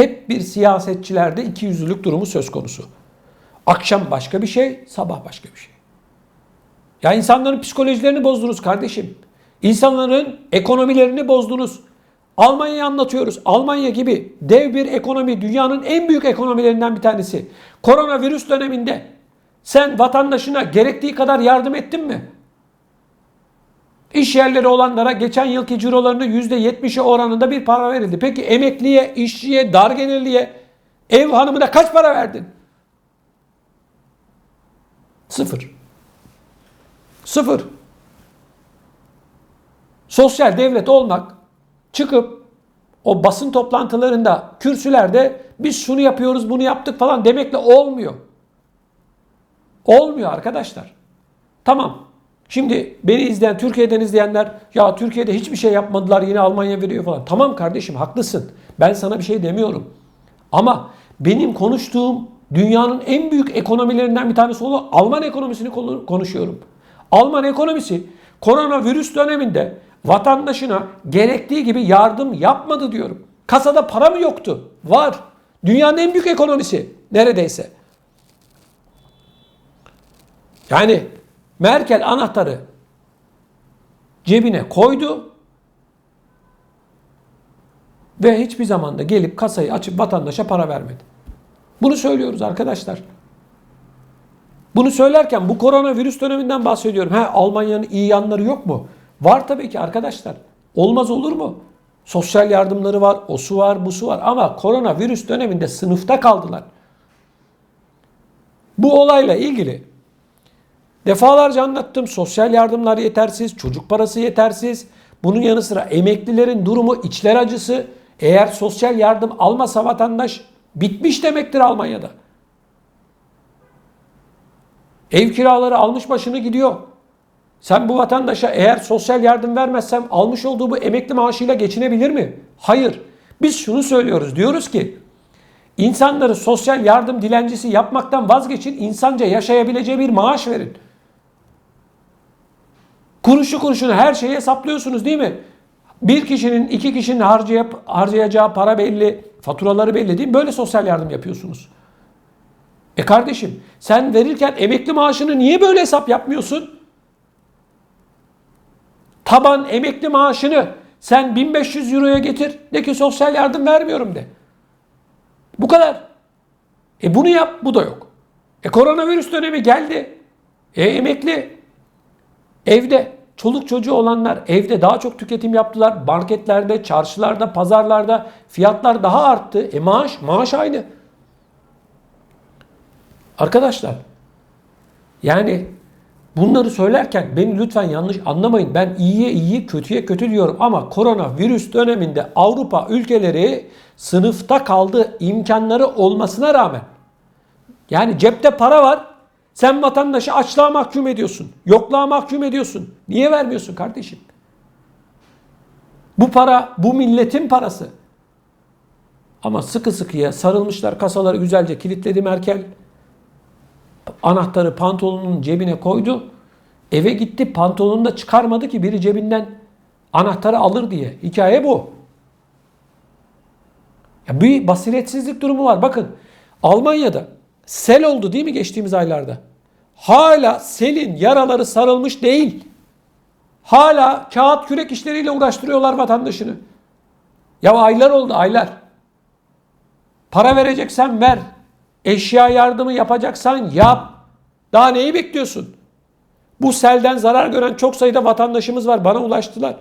Hep bir siyasetçilerde iki yüzlülük durumu söz konusu. Akşam başka bir şey, sabah başka bir şey. Ya insanların psikolojilerini bozdunuz kardeşim. İnsanların ekonomilerini bozdunuz. Almanya'yı anlatıyoruz. Almanya gibi dev bir ekonomi, dünyanın en büyük ekonomilerinden bir tanesi. Koronavirüs döneminde sen vatandaşına gerektiği kadar yardım ettin mi? İş yerleri olanlara geçen yılki cirolarının %70'i oranında bir para verildi. Peki emekliye, işçiye, dar gelirliye, ev hanımına kaç para verdin? Sıfır. Sıfır. Sosyal devlet olmak çıkıp o basın toplantılarında, kürsülerde biz şunu yapıyoruz, bunu yaptık falan demekle olmuyor. Olmuyor arkadaşlar. Tamam. Şimdi beni izleyen, Türkiye'den izleyenler ya Türkiye'de hiçbir şey yapmadılar yine Almanya veriyor falan. Tamam kardeşim haklısın. Ben sana bir şey demiyorum. Ama benim konuştuğum dünyanın en büyük ekonomilerinden bir tanesi olan Alman ekonomisini konu- konuşuyorum. Alman ekonomisi koronavirüs döneminde vatandaşına gerektiği gibi yardım yapmadı diyorum. Kasada para mı yoktu? Var. Dünyanın en büyük ekonomisi neredeyse. Yani Merkel anahtarı cebine koydu ve hiçbir zaman da gelip kasayı açıp vatandaşa para vermedi. Bunu söylüyoruz arkadaşlar. Bunu söylerken bu koronavirüs döneminden bahsediyorum. Ha Almanya'nın iyi yanları yok mu? Var tabii ki arkadaşlar. Olmaz olur mu? Sosyal yardımları var, o su var, bu su var ama koronavirüs döneminde sınıfta kaldılar. Bu olayla ilgili defalarca anlattım. Sosyal yardımlar yetersiz, çocuk parası yetersiz. Bunun yanı sıra emeklilerin durumu içler acısı. Eğer sosyal yardım almasa vatandaş bitmiş demektir Almanya'da. Ev kiraları almış başını gidiyor. Sen bu vatandaşa eğer sosyal yardım vermezsem almış olduğu bu emekli maaşıyla geçinebilir mi? Hayır. Biz şunu söylüyoruz. Diyoruz ki insanları sosyal yardım dilencisi yapmaktan vazgeçin. insanca yaşayabileceği bir maaş verin. Kuruşu kuruşuna her şeyi hesaplıyorsunuz değil mi? Bir kişinin, iki kişinin harcayıp, harcayacağı para belli, faturaları belli değil mi? Böyle sosyal yardım yapıyorsunuz. E kardeşim sen verirken emekli maaşını niye böyle hesap yapmıyorsun? Taban emekli maaşını sen 1500 euroya getir. De ki sosyal yardım vermiyorum de. Bu kadar. E bunu yap bu da yok. E koronavirüs dönemi geldi. E emekli evde çoluk çocuğu olanlar evde daha çok tüketim yaptılar. Marketlerde, çarşılarda, pazarlarda fiyatlar daha arttı. E maaş, maaş aynı. Arkadaşlar yani bunları söylerken beni lütfen yanlış anlamayın. Ben iyiye iyi, kötüye kötü diyorum ama koronavirüs döneminde Avrupa ülkeleri sınıfta kaldı imkanları olmasına rağmen. Yani cepte para var. Sen vatandaşı açlığa mahkum ediyorsun. Yokluğa mahkum ediyorsun. Niye vermiyorsun kardeşim? Bu para bu milletin parası. Ama sıkı sıkıya sarılmışlar kasaları güzelce kilitledi Merkel anahtarı pantolonunun cebine koydu. Eve gitti pantolonunu da çıkarmadı ki biri cebinden anahtarı alır diye. Hikaye bu. Ya bir basiretsizlik durumu var. Bakın Almanya'da sel oldu değil mi geçtiğimiz aylarda? Hala selin yaraları sarılmış değil. Hala kağıt kürek işleriyle uğraştırıyorlar vatandaşını. Ya aylar oldu aylar. Para vereceksen ver. Eşya yardımı yapacaksan yap. Daha neyi bekliyorsun? Bu selden zarar gören çok sayıda vatandaşımız var. Bana ulaştılar.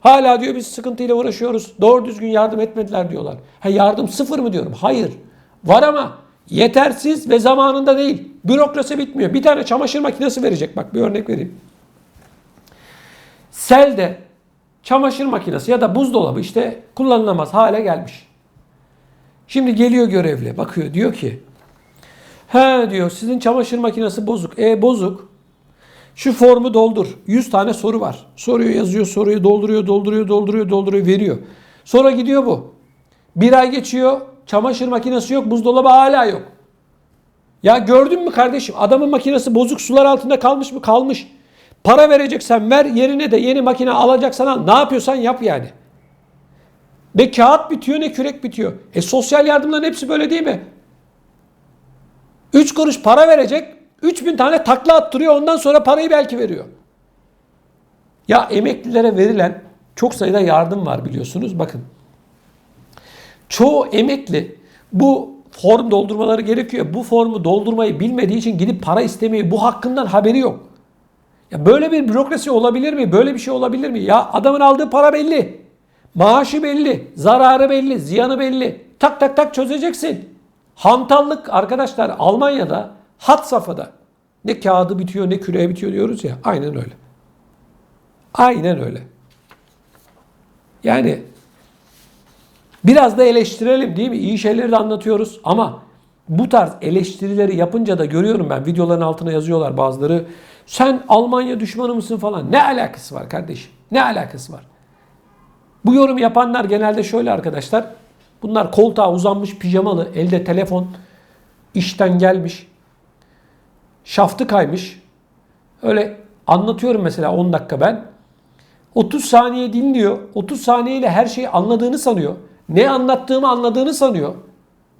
Hala diyor biz sıkıntıyla uğraşıyoruz. Doğru düzgün yardım etmediler diyorlar. Ha yardım sıfır mı diyorum? Hayır. Var ama yetersiz ve zamanında değil. Bürokrasi bitmiyor. Bir tane çamaşır makinesi verecek. Bak bir örnek vereyim. Selde çamaşır makinesi ya da buzdolabı işte kullanılamaz hale gelmiş. Şimdi geliyor görevli bakıyor diyor ki he diyor sizin çamaşır makinesi bozuk. E bozuk. Şu formu doldur. 100 tane soru var. Soruyor yazıyor soruyu dolduruyor dolduruyor dolduruyor dolduruyor veriyor. Sonra gidiyor bu. Bir ay geçiyor çamaşır makinesi yok buzdolabı hala yok. Ya gördün mü kardeşim adamın makinesi bozuk sular altında kalmış mı kalmış. Para vereceksen ver yerine de yeni makine alacaksan al. Ne yapıyorsan yap yani. Ne kağıt bitiyor ne kürek bitiyor. E sosyal yardımların hepsi böyle değil mi? 3 kuruş para verecek. 3000 tane takla attırıyor. Ondan sonra parayı belki veriyor. Ya emeklilere verilen çok sayıda yardım var biliyorsunuz. Bakın. Çoğu emekli bu form doldurmaları gerekiyor. Bu formu doldurmayı bilmediği için gidip para istemiyor. Bu hakkından haberi yok. Ya böyle bir bürokrasi olabilir mi? Böyle bir şey olabilir mi? Ya adamın aldığı para belli. Maaşı belli. Zararı belli. Ziyanı belli. Tak tak tak çözeceksin. Hantallık arkadaşlar Almanya'da hat safhada. Ne kağıdı bitiyor ne küreği bitiyor diyoruz ya. Aynen öyle. Aynen öyle. Yani biraz da eleştirelim değil mi? İyi şeyleri de anlatıyoruz ama bu tarz eleştirileri yapınca da görüyorum ben videoların altına yazıyorlar bazıları. Sen Almanya düşmanı mısın falan. Ne alakası var kardeşim? Ne alakası var? Bu yorum yapanlar genelde şöyle arkadaşlar. Bunlar koltuğa uzanmış pijamalı, elde telefon, işten gelmiş, şaftı kaymış. Öyle anlatıyorum mesela 10 dakika ben. 30 saniye dinliyor. 30 saniyeyle her şeyi anladığını sanıyor. Ne anlattığımı anladığını sanıyor.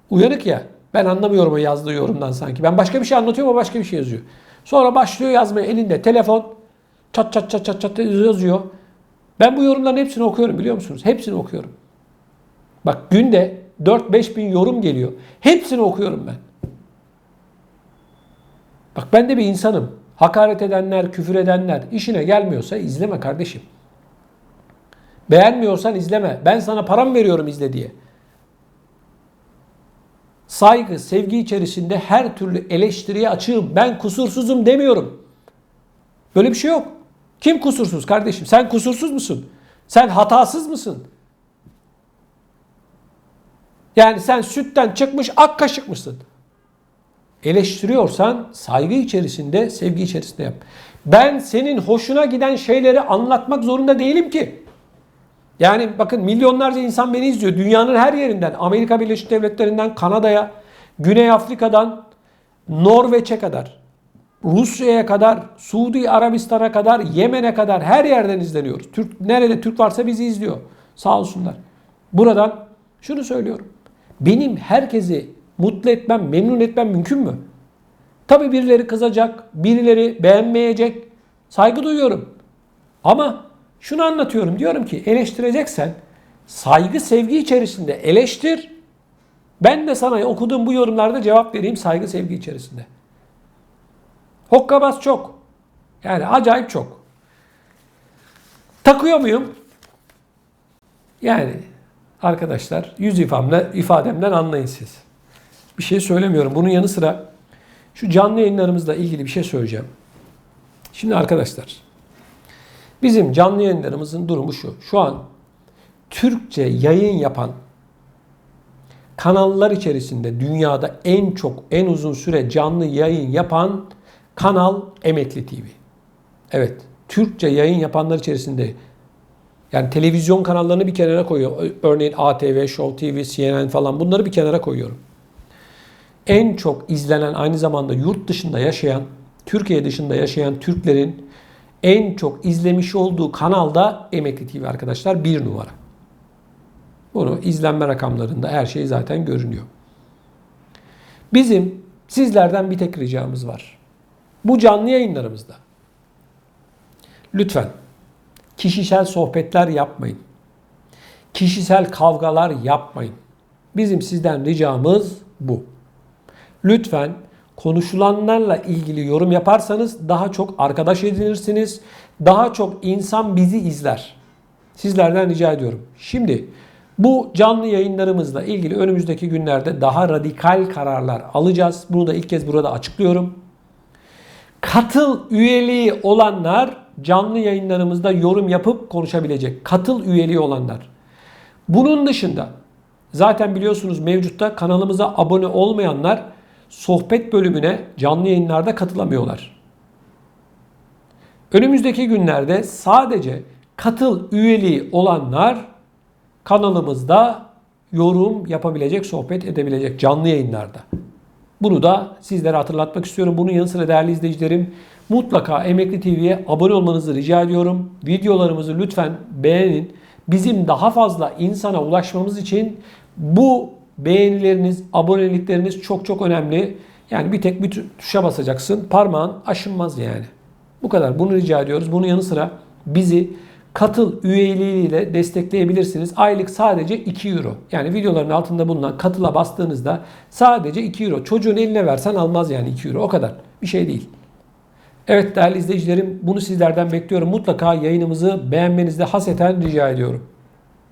Uyanık ya. Ben anlamıyorum o yazdığı yorumdan sanki. Ben başka bir şey anlatıyorum o başka bir şey yazıyor. Sonra başlıyor yazmaya elinde telefon. Çat çat çat çat çat yazıyor. Ben bu yorumların hepsini okuyorum biliyor musunuz? Hepsini okuyorum. Bak günde 4-5 bin yorum geliyor. Hepsini okuyorum ben. Bak ben de bir insanım. Hakaret edenler, küfür edenler işine gelmiyorsa izleme kardeşim. Beğenmiyorsan izleme. Ben sana param veriyorum izle diye. Saygı, sevgi içerisinde her türlü eleştiriye açığım. Ben kusursuzum demiyorum. Böyle bir şey yok. Kim kusursuz kardeşim? Sen kusursuz musun? Sen hatasız mısın? Yani sen sütten çıkmış ak kaşık mısın? Eleştiriyorsan saygı içerisinde, sevgi içerisinde yap. Ben senin hoşuna giden şeyleri anlatmak zorunda değilim ki. Yani bakın milyonlarca insan beni izliyor. Dünyanın her yerinden, Amerika Birleşik Devletleri'nden Kanada'ya, Güney Afrika'dan Norveç'e kadar, Rusya'ya kadar, Suudi Arabistan'a kadar, Yemen'e kadar her yerden izleniyoruz. Türk nerede Türk varsa bizi izliyor. Sağ olsunlar. Buradan şunu söylüyorum. Benim herkesi mutlu etmem, memnun etmem mümkün mü? Tabii birileri kızacak, birileri beğenmeyecek. Saygı duyuyorum. Ama şunu anlatıyorum. Diyorum ki eleştireceksen saygı sevgi içerisinde eleştir. Ben de sana okuduğum bu yorumlarda cevap vereyim saygı sevgi içerisinde. Hokkabaz çok. Yani acayip çok. Takıyor muyum? Yani arkadaşlar yüz ifademle, ifademden anlayın siz. Bir şey söylemiyorum. Bunun yanı sıra şu canlı yayınlarımızla ilgili bir şey söyleyeceğim. Şimdi arkadaşlar bizim canlı yayınlarımızın durumu şu. Şu an Türkçe yayın yapan kanallar içerisinde dünyada en çok en uzun süre canlı yayın yapan kanal Emekli TV. Evet, Türkçe yayın yapanlar içerisinde yani televizyon kanallarını bir kenara koyuyor. Örneğin ATV, Show TV, CNN falan bunları bir kenara koyuyorum. En çok izlenen aynı zamanda yurt dışında yaşayan, Türkiye dışında yaşayan Türklerin en çok izlemiş olduğu kanalda Emekli TV arkadaşlar bir numara. Bunu izlenme rakamlarında her şey zaten görünüyor. Bizim sizlerden bir tek ricamız var. Bu canlı yayınlarımızda lütfen kişisel sohbetler yapmayın. Kişisel kavgalar yapmayın. Bizim sizden ricamız bu. Lütfen konuşulanlarla ilgili yorum yaparsanız daha çok arkadaş edinirsiniz. Daha çok insan bizi izler. Sizlerden rica ediyorum. Şimdi bu canlı yayınlarımızla ilgili önümüzdeki günlerde daha radikal kararlar alacağız. Bunu da ilk kez burada açıklıyorum. Katıl üyeliği olanlar canlı yayınlarımızda yorum yapıp konuşabilecek. Katıl üyeliği olanlar. Bunun dışında zaten biliyorsunuz mevcutta kanalımıza abone olmayanlar sohbet bölümüne canlı yayınlarda katılamıyorlar. Önümüzdeki günlerde sadece katıl üyeliği olanlar kanalımızda yorum yapabilecek, sohbet edebilecek canlı yayınlarda. Bunu da sizlere hatırlatmak istiyorum. Bunun yanı sıra değerli izleyicilerim mutlaka Emekli TV'ye abone olmanızı rica ediyorum. Videolarımızı lütfen beğenin. Bizim daha fazla insana ulaşmamız için bu beğenileriniz, abonelikleriniz çok çok önemli. Yani bir tek bir tu- tuşa basacaksın. Parmağın aşınmaz yani. Bu kadar. Bunu rica ediyoruz. Bunun yanı sıra bizi katıl üyeliğiyle destekleyebilirsiniz. Aylık sadece 2 euro. Yani videoların altında bulunan katıla bastığınızda sadece 2 euro. Çocuğun eline versen almaz yani 2 euro. O kadar. Bir şey değil. Evet değerli izleyicilerim bunu sizlerden bekliyorum. Mutlaka yayınımızı beğenmenizde haseten rica ediyorum.